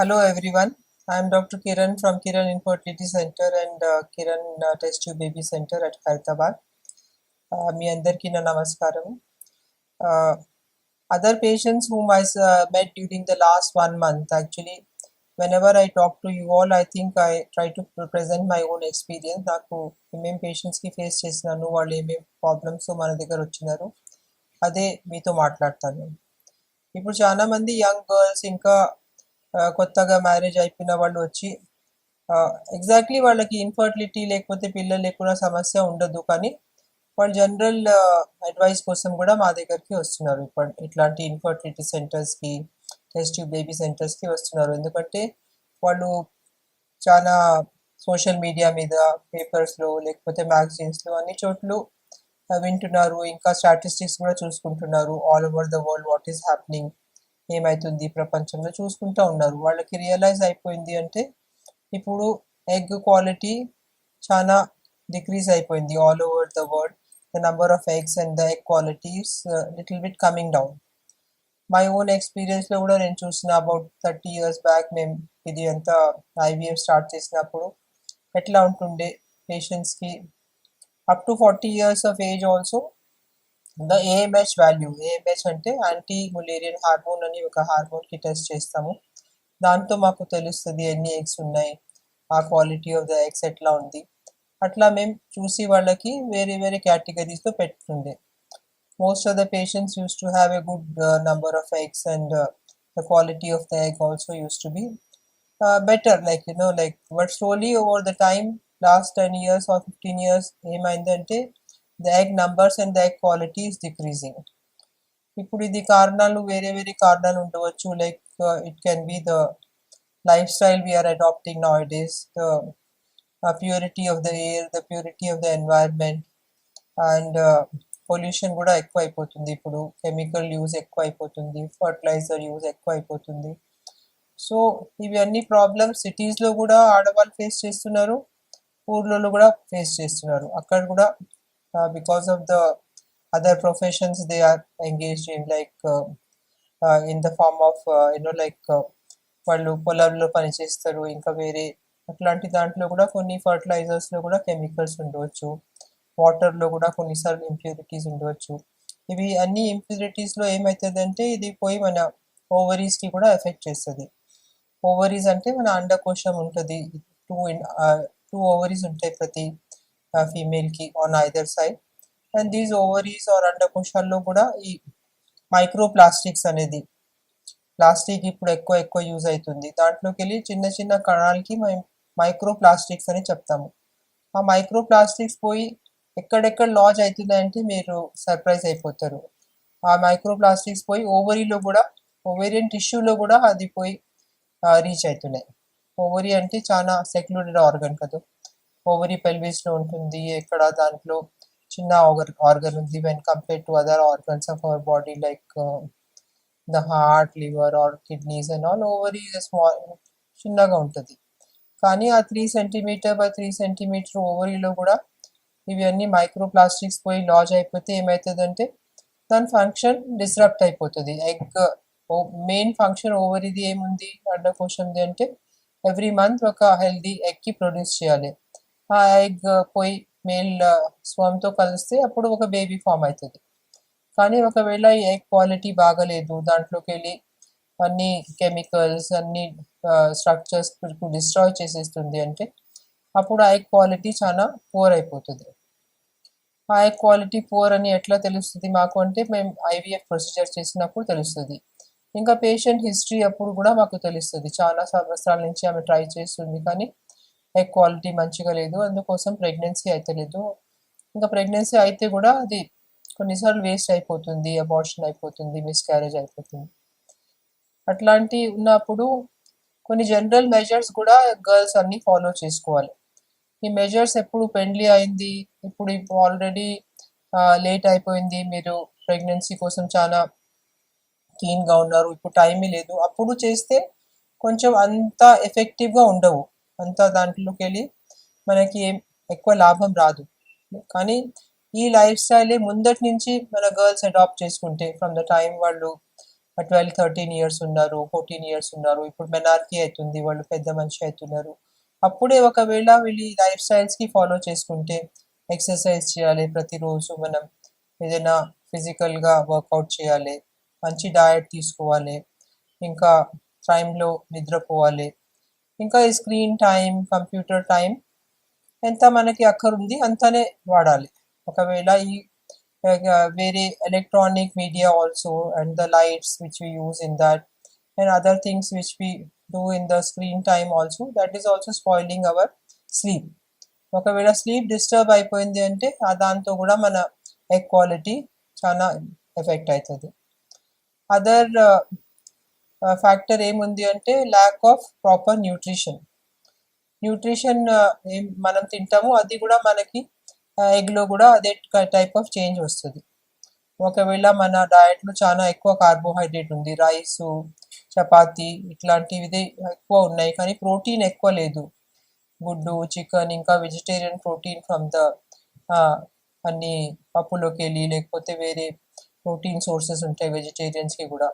Hello everyone. I am Dr. Kiran from Kiran Infertility Center and uh, Kiran uh, Test Tube Baby Center at Hyderabad. Uh, మీ అందరికీ నా నమస్కారం other patients whom I met during the last one month actually whenever I talk to you all I think I try to present my own experience నాకు ఏమేం పేషెంట్స్కి face చేసినాను వాళ్ళు ఏమేం ప్రాబ్లమ్స్ మన దగ్గర వచ్చినారు అదే మీతో మాట్లాడతాను ఇప్పుడు చాలా మంది యంగ్ గర్ల్స్ ఇంకా కొత్తగా మ్యారేజ్ అయిపోయిన వాళ్ళు వచ్చి ఎగ్జాక్ట్లీ వాళ్ళకి ఇన్ఫర్టిలిటీ లేకపోతే పిల్లలు లేకుండా సమస్య ఉండదు. కానీ వాళ్ళు జనరల్ అడ్వైస్ కోసం కూడా మా దగ్గరికి వస్తున్నారు. ఇప్పుడు ఇట్లాంటి ఇన్ఫర్టిలిటీ సెంటర్స్కి టెస్ట్ బేబీ సెంటర్స్కి వస్తున్నారు. ఎందుకంటే వాళ్ళు చాలా సోషల్ మీడియా మీద పేపర్స్లో లేకపోతే మ్యాగజైన్స్లో అన్ని చోట్ల వింటున్నారు. ఇంకా స్టాటిస్టిక్స్ కూడా చూసుకుంటున్నారు. All over the world what is happening ఏమవుతుంది ప్రపంచంలో చూసుకుంటూ ఉన్నారు. వాళ్ళకి రియలైజ్ అయిపోయింది అంటే ఇప్పుడు ఎగ్ క్వాలిటీ చాలా డిక్రీజ్ అయిపోయింది all over the world the number of eggs and the egg qualities little bit coming down my own ఎక్స్పీరియన్స్లో కూడా నేను చూసిన అబౌట్ థర్టీ ఇయర్స్ బ్యాక్ మేము ఇది అంతా ఐవీఎఫ్ స్టార్ట్ చేసినప్పుడు ఎట్లా ఉంటుండే పేషెంట్స్కి up to forty years of age also the AMH value AMH అంటే యాంటీ ములేరియన్ హార్మోన్ అని ఒక హార్మోన్కి టెస్ట్ చేస్తాము. దాంతో మాకు తెలుస్తుంది ఎన్ని ఎగ్స్ ఉన్నాయి ఆ క్వాలిటీ ఆఫ్ ద ఎగ్స్ ఎట్లా ఉంది. అట్లా మేము చూసి వాళ్ళకి వేరే వేరే categories పెట్టుకుండే most of the patients used to have a good number of eggs and the quality of the egg also used to be better like you know like but slowly over the time last ten years or fifteen years ఏమైందంటే the egg numbers and the egg quality is decreasing ఇప్పుడు ఇది కారణాలు వేరే వేరే కారణాలు ఉండవచ్చు. Like it can be the lifestyle we are adapting now is the purity of the air the purity of the environment and pollution కూడా ఎక్కువ అయిపోతుంది ఇప్పుడు కెమికల్ యూజ్ ఎక్కువ అయిపోతుంది ఫర్టిలైజర్ యూజ్ ఎక్కువ అయిపోతుంది సో ఇవి అన్ని ప్రాబ్లమ్స్ సిటీస్లో కూడా ఆడవాళ్ళు ఫేస్ చేస్తున్నారు ఊర్లలో కూడా ఫేస్ చేస్తున్నారు. అక్కడ కూడా because of the other professions they are engaged in like in the farm of you know like వాళ్ళు పొలంలో పనిచేస్తారు ఇంకా వేరే అట్లాంటి దాంట్లో కూడా కొన్ని ఫర్టిలైజర్స్లో కూడా కెమికల్స్ ఉండవచ్చు వాటర్లో కూడా కొన్నిసార్లు ఇంప్యూరిటీస్ ఉండవచ్చు. ఇవి అన్ని ఇంప్యూరిటీస్లో ఏమవుతుందంటే ఇది పోయి మన ఓవరీస్కి కూడా ఎఫెక్ట్ చేస్తుంది. ఓవరీస్ అంటే మన అండకోశం ఉంటుంది టూ టూ ఓవరీస్ ఉంటాయి ప్రతి ఫీమేల్కి on either side and these ovaries are అండకోశాల్లో కూడా ఈ మైక్రో ప్లాస్టిక్స్ అనేది. ప్లాస్టిక్ ఇప్పుడు ఎక్కువ ఎక్కువ యూజ్ అవుతుంది. దాంట్లోకి వెళ్ళి చిన్న చిన్న కణాలకి మేము మైక్రో ప్లాస్టిక్స్ అని చెప్తాము. ఆ మైక్రో ప్లాస్టిక్స్ పోయి ఎక్కడెక్కడ లాజ్ అవుతుందంటే మీరు సర్ప్రైజ్ అయిపోతారు. ఆ మైక్రో ప్లాస్టిక్స్ పోయి ఓవరీలో కూడా ఓవేరియన్ టిష్యూలో కూడా అది పోయి రీచ్ అవుతున్నాయి. ఓవరీ అంటే చాలా సెక్లూడెడ్ ఆర్గన్ కదా. ఓవరీ పెల్విస్లో ఉంటుంది ఎక్కడ దాంట్లో చిన్న ఆర్గన్ ఉంది when compare to other organs of our body like the heart liver or kidneys and all ovary small చిన్నగా ఉంటుంది కానీ ఆ three centimetre by three centimetre ఓవరీలో కూడా ఇవి అన్ని మైక్రో ప్లాస్టిక్స్ పోయి లాజ్ అయిపోతే ఏమవుతుందంటే దాని ఫంక్షన్ డిస్రప్ట్ అయిపోతుంది ఎగ్ మెయిన్ ఫంక్షన్ ఓవరీది ఏముంది అండకోశంది అంటే ఎవ్రీ మంత్ ఒక హెల్దీ ఎగ్కి ప్రొడ్యూస్ చేయాలి ఆ ఎగ్ పోయి మేల్ స్వర్మ్తో కలిస్తే అప్పుడు ఒక బేబీ ఫామ్ అవుతుంది కానీ ఒకవేళ ఈ ఎగ్ క్వాలిటీ బాగలేదు దాంట్లోకి వెళ్ళి అన్ని కెమికల్స్ అన్ని స్ట్రక్చర్స్ డిస్ట్రాయ్ చేసేస్తుంది అంటే అప్పుడు ఆ ఎగ్ క్వాలిటీ చాలా పూర్ అయిపోతుంది. ఆ ఎగ్ క్వాలిటీ పూర్ అని ఎట్లా తెలుస్తుంది మాకు అంటే మేము ఐవీఎఫ్ ప్రొసీజర్ చేసినప్పుడు తెలుస్తుంది. ఇంకా పేషెంట్ హిస్టరీ అప్పుడు కూడా మాకు తెలుస్తుంది. చాలా సంవత్సరాల నుంచి ఆమె ట్రై చేస్తుంది కానీ ఎగ్ క్వాలిటీ మంచిగా లేదు. అందుకోసం ప్రెగ్నెన్సీ అయితే లేదు. ఇంకా ప్రెగ్నెన్సీ అయితే కూడా అది కొన్నిసార్లు వేస్ట్ అయిపోతుంది అబార్షన్ అయిపోతుంది మిస్క్యారేజ్ అయిపోతుంది. అట్లాంటి ఉన్నప్పుడు కొన్ని జనరల్ మెజర్స్ కూడా గర్ల్స్ అన్ని ఫాలో చేసుకోవాలి. ఈ మెజర్స్ ఎప్పుడు పెండ్లి అయింది? ఇప్పుడు ఆల్రెడీ లేట్ అయిపోయింది. మీరు ప్రెగ్నెన్సీ కోసం చాలా కీన్గా ఉన్నారు. ఇప్పుడు టైమే లేదు. అప్పుడు చేస్తే కొంచెం అంత ఎఫెక్టివ్గా ఉండవు. అంతా దాంట్లోకి వెళ్ళి మనకి ఏం ఎక్కువ లాభం రాదు. కానీ ఈ లైఫ్ స్టైలే ముందటి నుంచి మన గర్ల్స్ అడాప్ట్ చేసుకుంటే ఫ్రమ్ ద టైం వాళ్ళు ట్వెల్వ్ థర్టీన్ ఇయర్స్ ఉన్నారు ఫోర్టీన్ ఇయర్స్ ఉన్నారు ఇప్పుడు మెనార్కీ అవుతుంది వాళ్ళు పెద్ద మనిషి అవుతున్నారు అప్పుడే ఒకవేళ వీళ్ళు లైఫ్ స్టైల్స్కి ఫాలో చేసుకుంటే ఎక్సర్సైజ్ చేయాలి ప్రతిరోజు మనం ఏదైనా ఫిజికల్గా వర్కౌట్ చేయాలి మంచి డయట్ తీసుకోవాలి ఇంకా టైంలో నిద్రపోవాలి ఇంకా ఈ స్క్రీన్ టైం కంప్యూటర్ టైం ఎంత మనకి అక్కరుంది అంతనే వాడాలి. ఒకవేళ ఈ వేరే electronic media also and the lights which we use in that and other things which we do in the screen time also that is also spoiling our sleep ఒకవేళ sleep disturb అయిపోయింది అంటే ఆ దాంతో కూడా మన ఎగ్ క్వాలిటీ చాలా effect అవుతుంది other factor ఏముంది అంటే lack of proper nutrition nutrition ఏం మనం తింటామో అది కూడా మనకి ఎగ్లో కూడా అదే టైప్ ఆఫ్ చేంజ్ వస్తుంది. ఒకవేళ మన డయట్లో చాలా ఎక్కువ కార్బోహైడ్రేట్ ఉంది రైస్ చపాతి ఇట్లాంటివి ఎక్కువ ఉన్నాయి కానీ ప్రోటీన్ ఎక్కువ లేదు. గుడ్డు చికెన్ ఇంకా వెజిటేరియన్ ప్రోటీన్ ఫ్రమ్ ద అన్ని పప్పులోకి వెళ్ళి లేకపోతే వేరే ప్రోటీన్ సోర్సెస్ ఉంటాయి వెజిటేరియన్స్కి కూడా.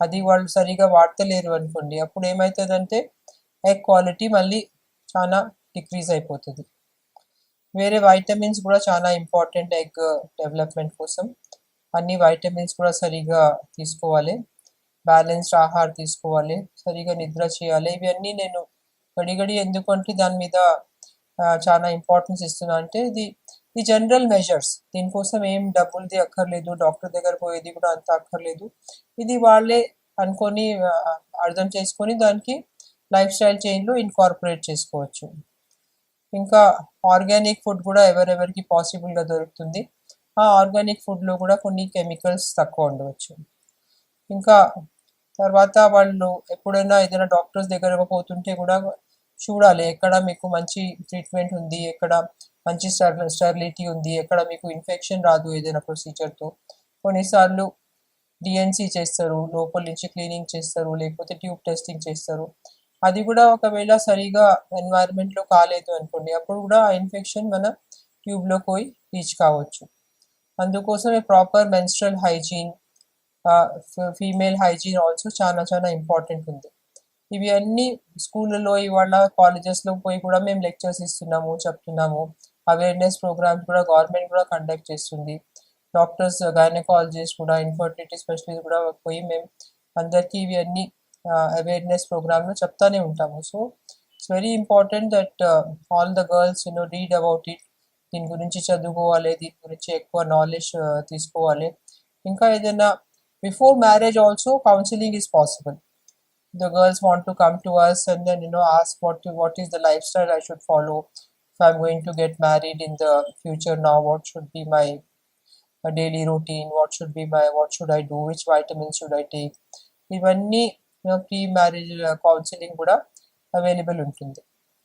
అది వాళ్ళు సరిగా వాడతలేరు అనుకోండి. అప్పుడు ఏమవుతుందంటే ఎగ్ క్వాలిటీ మళ్ళీ చాలా డిక్రీజ్ అయిపోతుంది. వేరే వైటమిన్స్ కూడా చాలా ఇంపార్టెంట్ ఎగ్ డెవలప్మెంట్ కోసం. అన్ని వైటమిన్స్ కూడా సరిగా తీసుకోవాలి. బ్యాలెన్స్డ్ ఆహారం తీసుకోవాలి. సరిగా నిద్ర చేయాలి. ఇవన్నీ నేను గడిగడి ఎందుకంటే దాని మీద చాలా ఇంపార్టెన్స్ ఇస్తున్నా అంటే ఇది ఈ జనరల్ మెజర్స్ దీనికోసం ఏం డబ్బులది అక్కర్లేదు డాక్టర్ దగ్గర పోయేది కూడా అంత అక్కర్లేదు. ఇది వాళ్ళే అనుకొని అర్థం చేసుకొని దానికి లైఫ్ స్టైల్ చేంజ్లో ఇన్కార్పొరేట్ చేసుకోవచ్చు. ఇంకా ఆర్గానిక్ ఫుడ్ కూడా ఎవరెవరికి పాసిబుల్గా దొరుకుతుంది. ఆ ఆర్గానిక్ ఫుడ్లో కూడా కొన్ని కెమికల్స్ తక్కువ ఉండవచ్చు. ఇంకా తర్వాత వాళ్ళు ఎప్పుడైనా ఏదైనా డాక్టర్స్ దగ్గర పోతుంటే కూడా చూడాలి ఎక్కడ మీకు మంచి ట్రీట్మెంట్ ఉంది ఎక్కడ మంచి స్టర్ స్టెరిలిటీ ఉంది. ఎక్కడ మీకు ఇన్ఫెక్షన్ రాదు ఏదైనా ప్రొసీజర్తో కొన్నిసార్లు డిఎన్సి చేస్తారు లోపల నుంచి క్లీనింగ్ చేస్తారు లేకపోతే ట్యూబ్ టెస్టింగ్ చేస్తారు. అది కూడా ఒకవేళ సరిగా ఎన్వైర్న్మెంట్లో కాలేదు అనుకోండి అప్పుడు కూడా ఆ ఇన్ఫెక్షన్ మన ట్యూబ్లో పోయి రీచ్ కావచ్చు. అందుకోసమే proper menstrual hygiene female hygiene also చాలా చాలా ఇంపార్టెంట్ ఉంది. ఇవి అన్నీ స్కూళ్ళలో ఇవాళ కాలేజెస్లో పోయి కూడా మేము లెక్చర్స్ ఇస్తున్నాము చెప్తున్నాము. అవేర్నెస్ ప్రోగ్రామ్స్ కూడా గవర్నమెంట్ కూడా కండక్ట్ చేస్తుంది. డాక్టర్స్ గైనకాలజిస్ట్ కూడా ఇన్ఫర్టిలిటీ స్పెషలిస్ట్ కూడా పోయి మేము అందరికీ ఇవి అన్ని అవేర్నెస్ ప్రోగ్రామ్లో చెప్తానే ఉంటాము. So it's very important that all the girls you know read about it దీని గురించి చదువుకోవాలి దీని గురించి ఎక్కువ నాలెడ్జ్ uh, తీసుకోవాలి. ఇంకా ఏదైనా before marriage also counselling is possible the girls want to come to us and then you know know what what is the lifestyle I should follow if I'm going to get married in the future now what should be my uh, daily routine? What should be my what should I do? Which vitamins should I take? ఇవన్నీ pre marriage counselling కూడా available ఉంటుంది.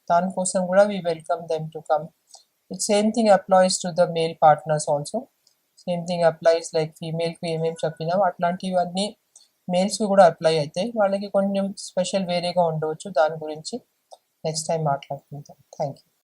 దానికోసం కూడా we welcome them to come it same thing applies to the male partners also same thing applies like ఫీమేల్కి ఏమేమి చెప్పినాం అట్లాంటివన్నీ మేల్స్కి కూడా apply అవుతాయి. వాళ్ళకి కొంచెం స్పెషల్ వేరేగా ఉండవచ్చు. దాని గురించి నెక్స్ట్ టైం మాట్లాడుకుంటాం థ్యాంక్ యూ